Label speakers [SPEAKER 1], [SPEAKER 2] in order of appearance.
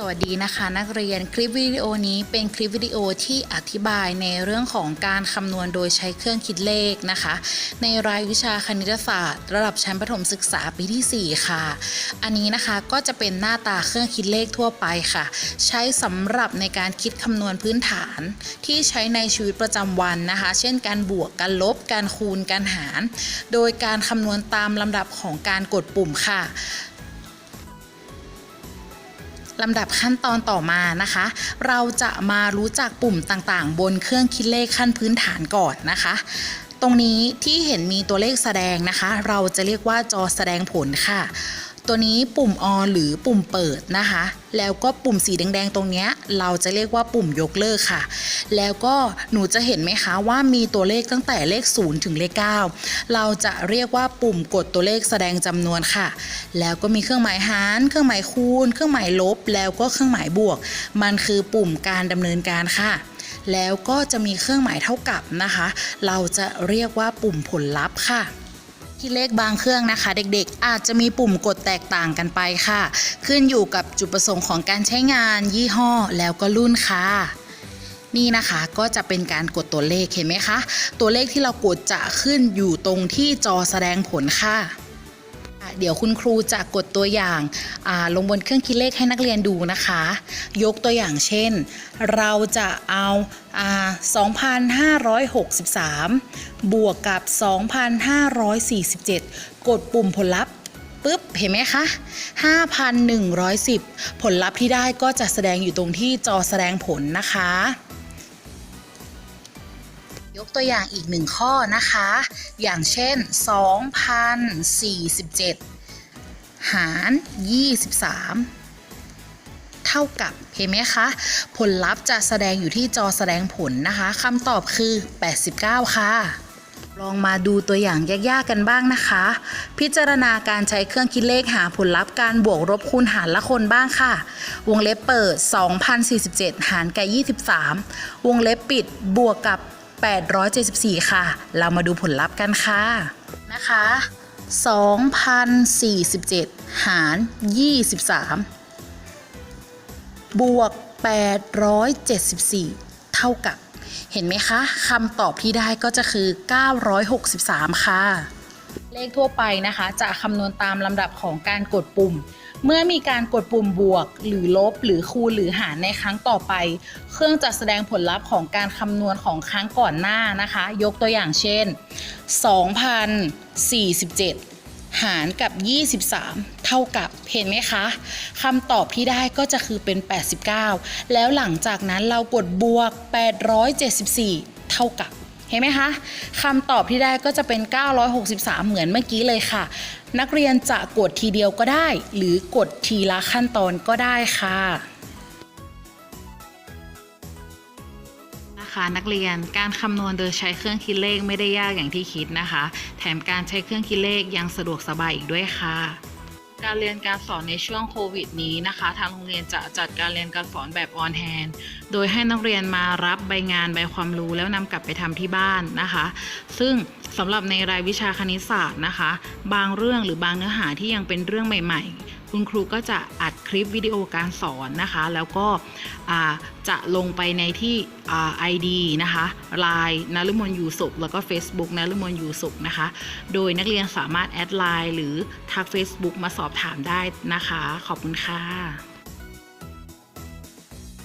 [SPEAKER 1] สวัสดีนะคะ นักเรียนคลิปวิดีโอนี้เป็นคลิปวิดีโอที่อธิบายในเรื่องของการคำนวณโดยใช้เครื่องคิดเลขนะคะ ในรายวิชาคณิตศาสตร์ ระดับชั้นประถมศึกษาปีที่ 4 ค่ะ อันนี้นะคะก็จะเป็นหน้าตาเครื่องคิดเลขทั่วไปค่ะ ใช้สำหรับในการคิดคำนวณพื้นฐาน ที่ใช้ในชีวิตประจำวันนะคะ เช่น การบวกการลบการคูณการหาร โดยการคำนวณตามลำดับของการกดปุ่มค่ะ ลำดับขั้นตอนต่อมานะคะ เราจะมารู้จักปุ่มต่างๆ บนเครื่องคิดเลขขั้นพื้นฐานก่อนนะคะ ตรงนี้ที่เห็นมีตัวเลขแสดงนะคะ เราจะเรียกว่าจอแสดงผลค่ะ ตัวนี้ปุ่มออหรือปุ่มเปิดนะคะ แล้วก็ปุ่มสีแดง ๆ ตรงนี้เราจะเรียกว่าปุ่มยกเลิกค่ะ แล้วก็หนูจะเห็นไหมคะว่ามีตัวเลขตั้งแต่เลข 0 ถึงเลข 9 เราจะเรียกว่าปุ่มกดตัวเลขแสดงจำนวนค่ะ แล้วก็มีเครื่องหมายหาร เครื่องหมายคูณ เครื่องหมายลบ แล้วก็เครื่องหมายบวก มันคือปุ่มการดำเนินการค่ะแล้วก็จะมีเครื่องหมายเท่ากับนะคะ เราจะเรียกว่าปุ่มผลลัพธ์ค่ะ ที่เลขบางเครื่องนะคะ เด็กๆ อาจจะมีปุ่มกดแตกต่างกันไปค่ะ ขึ้นอยู่กับจุดประสงค์ของการใช้งาน ยี่ห้อแล้วก็รุ่นค่ะ นี่นะคะก็จะเป็นการกดตัวเลขเห็นไหมคะ ตัวเลขที่เรากดจะขึ้นอยู่ตรงที่จอแสดงผลค่ะอะ เดี๋ยวคุณครูจะกดตัวอย่างาลงบนเครื่องคิดเลขให้นักเรียนดูนะคะ ยกตัวอย่างเช่น เราจะเอาอา2,563 บวกกับ 2,547 กดปุ่มผลลัพธ์ปุ๊บ เห็นไหมคะ 5,110 ผลลัพธ์ที่ได้ก็จะแสดงอยู่ตรงที่จอแสดงผลนะคะ ยกตัวอย่างอีกหนึ่งข้อนะคะ อย่างเช่น 2,047 หาร 23 เท่ากับเห็นไหมคะ ผลลัพธ์จะแสดงอยู่ที่จอแสดงผลนะคะคำตอบคือ 89 ค่ะ ลองมาดูตัวอย่างยากๆกันบ้างนะคะ พิจารณาการใช้เครื่องคิดเลขหาผลลัพธ์การบวกลบคูณหารละคนบ้างค่ะ วงเล็บเปิด 2,047 หารกับ 23 วงเล็บปิดบวกกับ 874 ค่ะ เรามาดูผลลัพธ์กันค่ะ นะคะ2,047 หาร 23 บวก 874 เท่ากับ เห็นไหมคะคำตอบที่ได้ก็จะคือ 963 ค่ะ เลขทั่วไปนะคะ จะคำนวณตามลำดับของการกดปุ่ม เมื่อมีการกดปุ่มบวก หรือลบ หรือคูณหรือหารในครั้งต่อไป เครื่องจะแสดงผลลัพธ์ของการคำนวณของครั้งก่อนหน้านะคะ ยกตัวอย่างเช่น 2,047หารกับ 23 เท่ากับ เห็นไหมคะคำตอบที่ได้ก็จะคือเป็น 89 แล้วหลังจากนั้นเรากดบวก 874 เท่ากับ เห็นไหมคะคำตอบที่ได้ก็จะเป็น 963 เหมือนเมื่อกี้เลยค่ะ นักเรียนจะกดทีเดียวก็ได้ หรือกดทีละขั้นตอนก็ได้ค่ะนะคะนักเรียนการคำนวณโดยใช้เครื่องคิดเลขไม่ได้ยากอย่างที่คิดนะคะ แถมการใช้เครื่องคิดเลขยังสะดวกสบายอีกด้วยค่ะ การเรียนการสอนในช่วงโควิดนี้นะคะ ทางโรงเรียนจะจัดการเรียนการสอนแบบออนแฮนโดยให้นักเรียนมารับใบงานใบความรู้แล้วนำกลับไปทำที่บ้านนะคะ ซึ่ง สำหรับในรายวิชาคณิตศาสตร์นะคะ บางเรื่องหรือบางเนื้อหาที่ยังเป็นเรื่องใหม่ ๆ คุณครูก็จะอัดคลิปวิดีโอการสอนนะคะ แล้วก็จะลงไปในที่ไอ่า ID นะคะ Line นฤมลยูสุขแล้วก็ Facebook นฤมลยูสุขนะคะ โดยนักเรียนสามารถแอดไลน์หรือทัก Facebook มาสอบถามได้นะคะ ขอบคุณค่ะ